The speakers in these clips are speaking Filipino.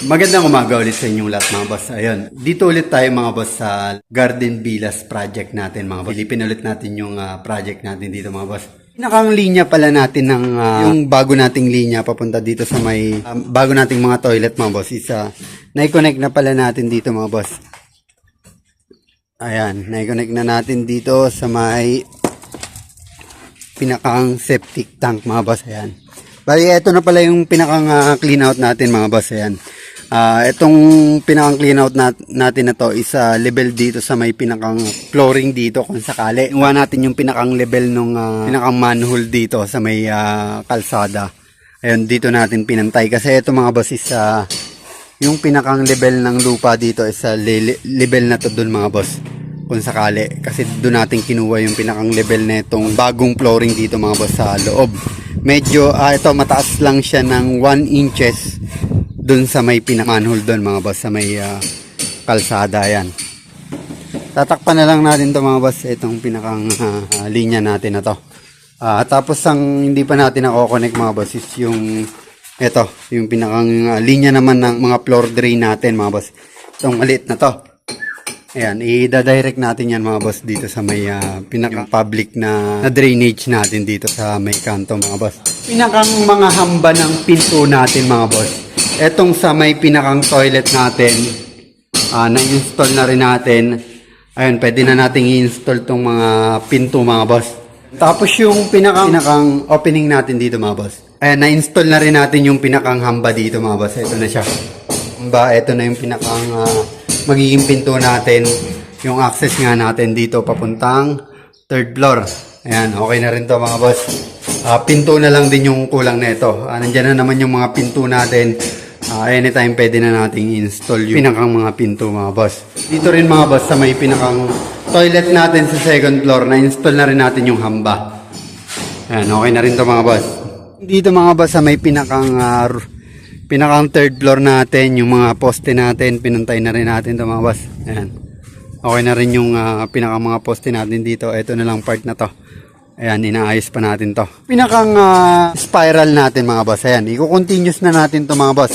Magandang umaga ulit sa inyong lahat mga boss. Ayun, dito ulit tayo mga boss sa Garden Villas project natin mga boss. Pilipin ulit natin yung ah, project natin dito mga boss. Pinakang linya pala natin ng ah, yung bago nating linya papunta dito sa may ah, bago nating mga toilet mga boss is ah, na-connect na pala natin dito mga boss. Ayan, na-connect na natin dito sa may pinakang septic tank mga boss. Ayan. Bali, ito na pala yung pinakang ah, clean out natin mga boss. Ayan. Ah, itong pinakang clean out nat- natin na to is ah, level dito sa may pinakang flooring dito kung sakali. Iwan natin yung pinakang level nung ah, pinakang manhole dito sa may ah, kalsada. Ayun, dito natin pinantay. Kasi ito mga boss is ah, yung pinakang level ng lupa dito is sa le- level na to dun mga boss kung sakali kasi doon natin kinuha yung pinakang level na itong bagong flooring dito mga boss sa loob medyo ah, ito mataas lang siya ng 1 inches doon sa may pinamanhole doon mga boss sa may ah, kalsada yan tatakpan na lang natin to mga boss itong pinakang ah, linya natin na to Ah, tapos ang hindi pa natin nako-connect mga boss is yung ito, yung pinakang ah, linya naman ng mga floor drain natin mga boss. Itong maliit na to. Ayan, i-direct natin yan mga boss dito sa may ah, pinakang public na, na drainage natin dito sa may kanto mga boss. Pinakang mga hamba ng pinto natin mga boss. Etong sa may pinakang toilet natin, ah, na-install na rin natin. Ayun, pwede na nating i-install tong mga pinto mga boss. Tapos yung pinakang, pinakang opening natin dito mga boss. Ayan, na-install na rin natin yung pinakang hamba dito mga boss. Ito na siya. Hamba, ito na yung pinakang ah, magiging pinto natin. Yung access nga natin dito papuntang third floor. Ayan, okay na rin to mga boss. Ah, pinto na lang din yung kulang na ito. Ah, nandyan na naman yung mga pinto natin. Ah, anytime pwede na nating install yung pinakang mga pinto mga boss. Dito rin mga boss sa may pinakang toilet natin sa second floor na install na rin natin yung hamba. Ayan, okay na rin to mga boss. Dito mga boss sa may pinakang r- pinakang third floor natin, yung mga poste natin, pinantay na rin natin to mga boss. Ayan. Okay na rin yung ah, pinakang mga poste natin dito. Ito na lang part na to. Ayan, inaayos pa natin to. Pinakang ah, spiral natin mga boss. Ayan, i-continuous na natin to mga boss.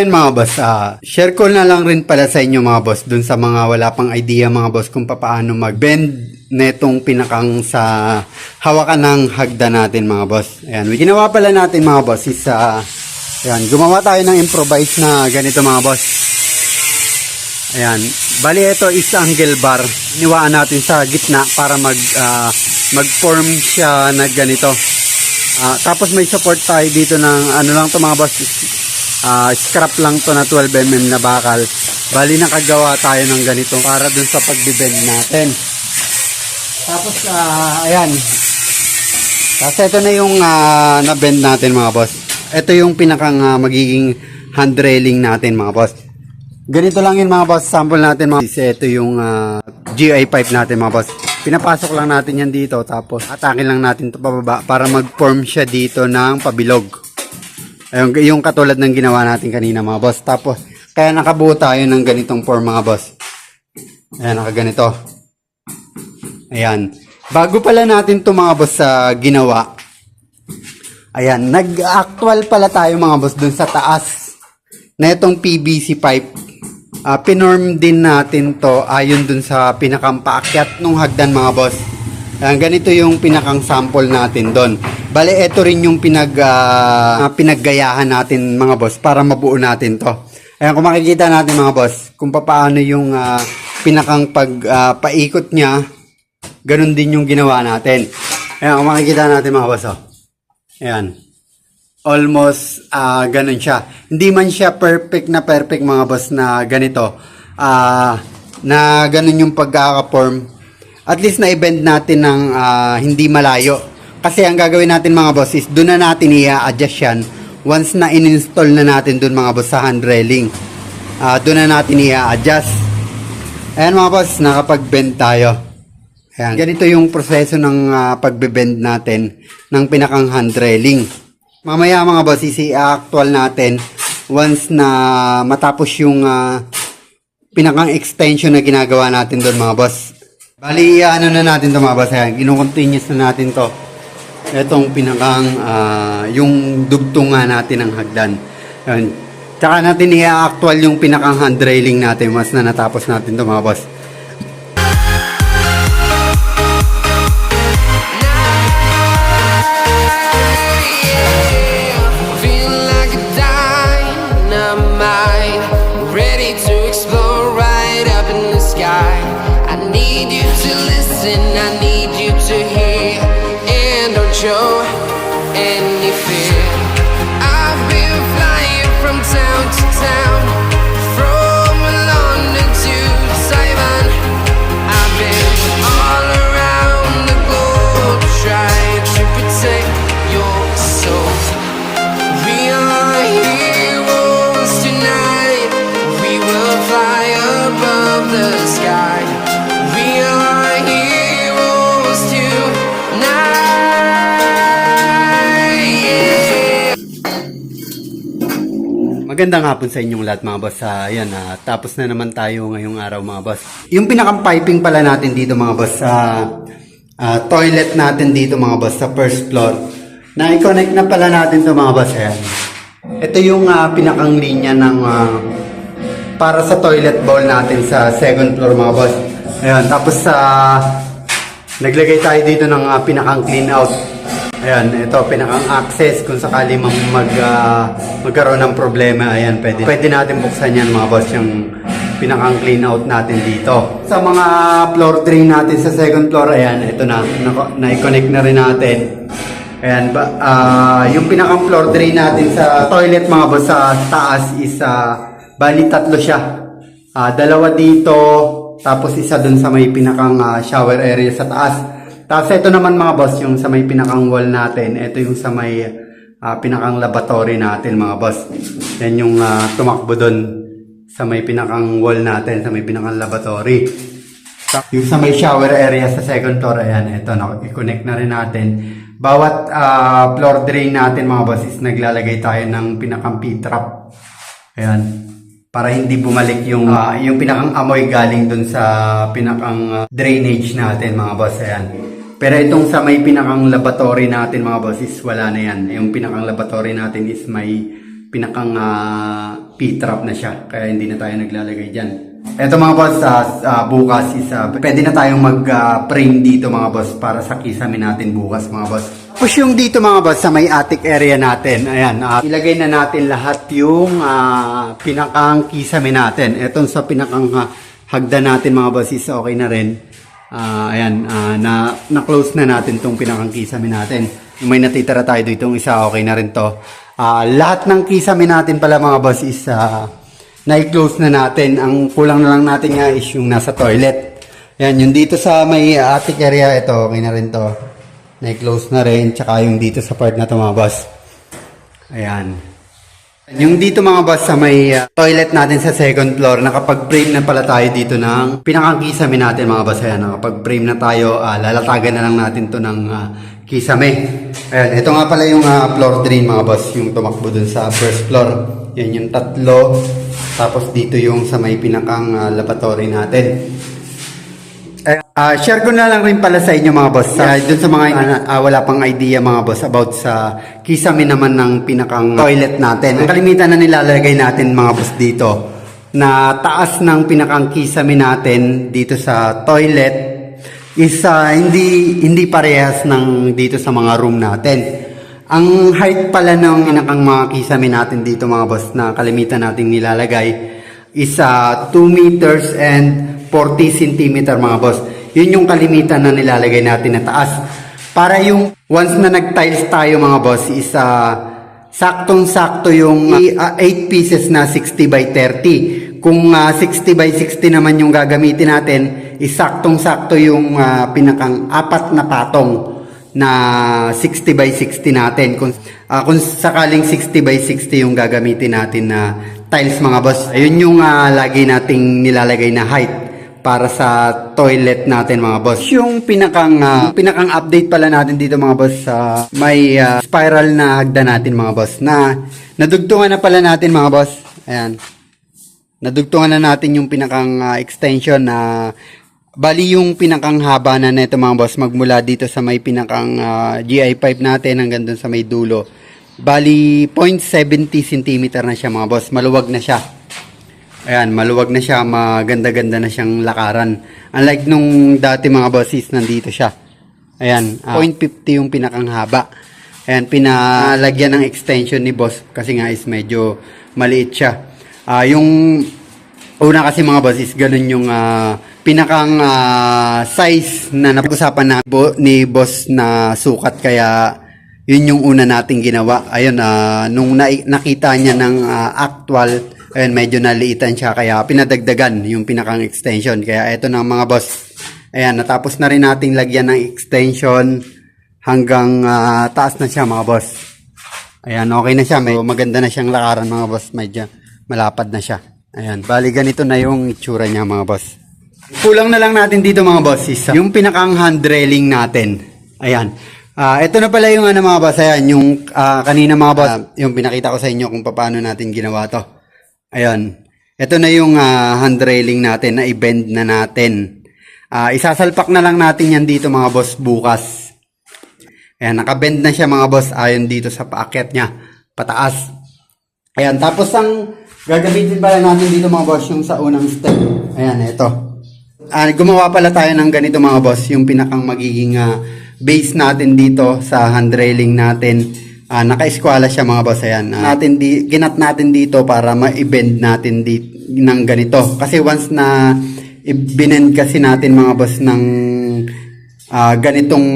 Ayun mga boss, ah, share ko na lang rin pala sa inyo mga boss dun sa mga wala pang idea mga boss kung paano mag-bend netong pinakang sa hawakan ng hagda natin mga boss. Ayan, ginawa pala natin mga boss is ah, ayan, gumawa tayo ng improvise na ganito mga boss. Ayan, bali ito is angle bar. Niwaan natin sa gitna para mag ah, mag-form siya na ganito. Ah, tapos may support tayo dito ng ano lang to mga boss. Ah, scrap lang to na 12mm na bakal. Bali nakagawa tayo ng ganito para dun sa pagbibend natin. Tapos ah, ayan. Tapos ito na yung ah, na-bend natin mga boss. Ito yung pinakang ah, magiging hand railing natin mga boss. Ganito lang yun mga boss. Sample natin mga boss. Ito yung ah, GI pipe natin mga boss. Pinapasok lang natin yan dito. Tapos atakin lang natin ito pababa para mag-form siya dito ng pabilog. Ayun, yung katulad ng ginawa natin kanina mga boss. Tapos kaya nakabuo tayo ng ganitong form mga boss. Ayan, nakaganito. Ayan. Bago pala natin to mga boss sa ginawa, Ayan, nag-actual pala tayo mga boss dun sa taas na itong PVC pipe. Ah, pinorm din natin to ayon dun sa pinakang paakyat nung hagdan mga boss. Ayan, ganito yung pinakang sample natin doon. Bale, ito rin yung pinag, ah, pinaggayahan natin mga boss para mabuo natin to. Ayan, kung makikita natin mga boss, kung paano yung ah, pinakang pag paikot niya, ganun din yung ginawa natin. Ayan, kung makikita natin mga boss, oh. Ayan. Almost ah ganun siya. Hindi man siya perfect na perfect mga boss na ganito. Ah na ganun yung pagkaka-form. At least na i-bend natin ng ah, hindi malayo. Kasi ang gagawin natin mga boss is doon na natin i-adjust yan once na in-install na natin doon mga boss sa hand railing. Ah doon na natin i-adjust. Ayan mga boss, nakapag-bend tayo. Ayan. Ganito yung proseso ng ah, pagbe-bend natin ng pinakang hand railing. Mamaya mga boss, isi-actual natin once na matapos yung ah, pinakang extension na ginagawa natin doon mga boss. Bali, ano na natin to mga boss. Ayan, kinukontinuous na natin to. Itong pinakang, ah, yung dugtunga natin ng hagdan. Ayan. Tsaka natin i-actual yung pinakang hand railing natin once na natapos natin to mga boss. I need you to listen, I need Magandang hapon sa inyong lahat mga boss. Ah, ayan, ah, tapos na naman tayo ngayong araw mga boss. Yung pinakang piping pala natin dito mga boss sa ah, toilet natin dito mga boss sa first floor. Na-connect na pala natin to mga boss. Ayan. Ito yung ah, pinakang linya ng ah, para sa toilet bowl natin sa second floor mga boss. Ayan, tapos sa naglagay tayo dito ng ah, pinakang clean out. Ayan, ito pinakang access kung sakali mag, ah, magkaroon ng problema. Ayan, pwede, pwede natin buksan yan mga boss yung pinakang clean out natin dito. Sa mga floor drain natin sa second floor, ayan, ito na, na- na-connect na rin natin. Ayan, ba, ah, yung pinakang floor drain natin sa toilet mga boss sa taas is ah, bali tatlo siya. Ah, dalawa dito, tapos isa dun sa may pinakang ah, shower area sa taas. Tapos ito naman mga boss, yung sa may pinakang wall natin, ito yung sa may ah, pinakang laboratory natin mga boss. Yan yung ah, tumakbo dun sa may pinakang wall natin, sa may pinakang laboratory. Yung sa may shower area sa second floor, ayan, ito, na, i-connect na rin natin. Bawat ah, floor drain natin mga boss is naglalagay tayo ng pinakang P-trap. Ayan. Para hindi bumalik yung ah, yung pinakang amoy galing dun sa pinakang ah, drainage natin mga boss. Ayan. Pero itong sa may pinakang laboratory natin mga boss is wala na yan. Yung pinakang laboratory natin is may pinakang ah, P-trap na siya. Kaya hindi na tayo naglalagay dyan. Ito mga boss, ah, ah, bukas is ah, pwede na tayong mag-frame dito mga boss para sa kisame natin bukas mga boss. Push yung dito mga boss sa may attic area natin. Ayan, ah, ilagay na natin lahat yung ah, pinakang kisame natin. Etong sa pinakang ah, hagdan natin mga boss is okay na rin. Ah, ayan, ah, na, na-close na natin tong pinakang kisame natin. May natitira tayo dito, yung isa okay na rin to. Ah, lahat ng kisame natin pala mga boss is ah, na-close na natin. Ang kulang na lang natin nga is yung nasa toilet. Yan, yung dito sa may attic area, ito, okay na rin to. Na-close na rin, tsaka yung dito sa part na to mga boss. Ayan. Yung dito mga boss sa may uh, toilet natin sa second floor, nakapag-frame na pala tayo dito ng pinakang kisame natin mga boss. Ayan, nakapag-frame na tayo, ah, lalatagan na lang natin to ng ah, kisame. Ayan, ito nga pala yung ah, floor drain mga boss, yung tumakbo dun sa first floor. Yan yung tatlo. Tapos dito yung sa may pinakang ah, laboratory natin. Ah, share ko na lang rin pala sa inyo mga boss. Sa, dun sa mga ah, ah, wala pang idea mga boss about sa kisame naman ng pinakang toilet natin. Ang kalimitan na nilalagay natin mga boss dito na taas ng pinakang kisame natin dito sa toilet is ah, hindi hindi parehas ng dito sa mga room natin. Ang height pala ng pinakang mga kisame natin dito mga boss na kalimitan nating nilalagay is ah, 2 meters and 40 centimeter mga boss. Yun yung kalimitan na nilalagay natin na taas. Para yung once na nag-tiles tayo mga boss is ah, saktong-sakto yung 8 pieces na 60 by 30. Kung ah, 60 by 60 naman yung gagamitin natin, is saktong-sakto yung ah, pinakang apat na patong na 60 by 60 natin. Kung, ah, kung sakaling 60 by 60 yung gagamitin natin na tiles mga boss, ayun yung ah, lagi nating nilalagay na height para sa toilet natin mga boss. Yung pinakang ah, pinakang update pala natin dito mga boss sa may ah, spiral na hagdan natin mga boss na nadugtungan na pala natin mga boss. Ayan. Nadugtungan na natin yung pinakang ah, extension na bali yung pinakang haba na nito mga boss magmula dito sa may pinakang ah, GI pipe natin hanggang dun sa may dulo. Bali 0.70 cm na siya mga boss. Maluwag na siya. Ayan, maluwag na siya, maganda-ganda na siyang lakaran. Unlike nung dati mga bosses, nandito siya. Ayan, ah, 0.50 yung pinakang haba. Ayan, pinalagyan ng extension ni boss kasi nga is medyo maliit siya. Ah, yung una kasi mga bosses, ganun yung ah, pinakang ah, size na napag-usapan na bo- ni boss na sukat kaya yun yung una nating ginawa. Ayun, ah, nung na- nakita niya ng ah, actual, ayun, medyo naliitan siya. Kaya pinadagdagan yung pinakang extension. Kaya eto na mga boss. Ayan, natapos na rin nating lagyan ng extension hanggang ah, taas na siya mga boss. Ayan, okay na siya. May, maganda na siyang lakaran mga boss. Medyo malapad na siya. Ayan, bali ganito na yung itsura niya mga boss. Kulang na lang natin dito mga boss uh, yung pinakang hand railing natin. Ayan. Ah, ito na pala yung ano mga boss, ayan, yung ah, kanina mga boss, ah, yung pinakita ko sa inyo kung paano natin ginawa to. Ayan. Ito na yung ah, hand natin na i-bend na natin. Ah, isasalpak na lang natin yan dito mga boss bukas. Ayan, nakabend na siya mga boss ayon dito sa paakyat niya, pataas. Ayan, tapos ang gagamitin pala natin dito mga boss yung sa unang step. Ayan, ito. Ah, gumawa pala tayo ng ganito mga boss, yung pinakang magiging ah, base natin dito sa hand railing natin. Ah, naka-eskwala siya mga boss, ayan. Ah, natin di, ginat natin dito para ma-bend natin di, ng ganito. Kasi once na i-binend kasi natin mga boss ng ah, ganitong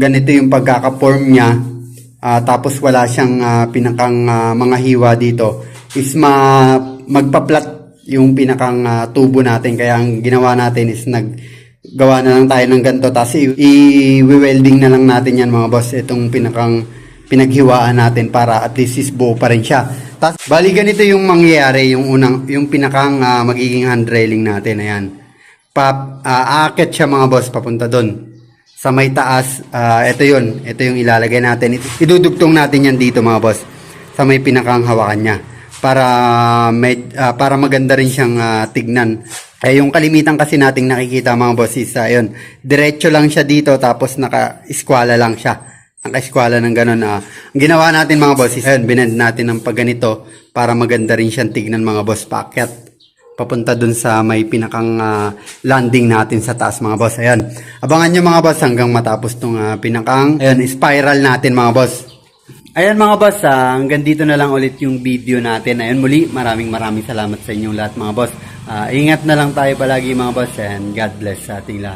ganito yung pagkaka-form niya ah, tapos wala siyang ah, pinakang ah, mga hiwa dito is ma magpa-flat yung pinakang ah, tubo natin kaya ang ginawa natin is nag gawa na lang tayo ng ganito tapos i-welding na lang natin yan mga boss itong pinakang pinaghiwaan natin para at least is buo pa rin siya tapos bali ganito yung mangyayari yung unang yung pinakang ah, magiging hand natin ayan pa ah, aakyat siya mga boss papunta doon sa may taas, ah, ito yun. Ito yung ilalagay natin. Idudugtong natin yan dito mga boss. Sa may pinakang hawakan niya. Para, med, ah, para maganda rin siyang ah, tignan. Eh, yung kalimitan kasi nating nakikita mga boss is, ah, yun, diretso lang siya dito tapos naka-eskwala lang siya. Naka-eskwala ng ganun. ah. ang ginawa natin mga boss is, ayun, binend natin ng pagganito para maganda rin siyang tignan mga boss paakyat papunta dun sa may pinakang ah, landing natin sa taas mga boss. Ayan. Abangan nyo mga boss hanggang matapos tong ah, pinakang ayan, spiral natin mga boss. Ayan mga boss, ah, hanggang dito na lang ulit yung video natin. Ayan muli, maraming maraming salamat sa inyong lahat mga boss. Ah, ingat na lang tayo palagi mga boss and God bless sa ating lahat.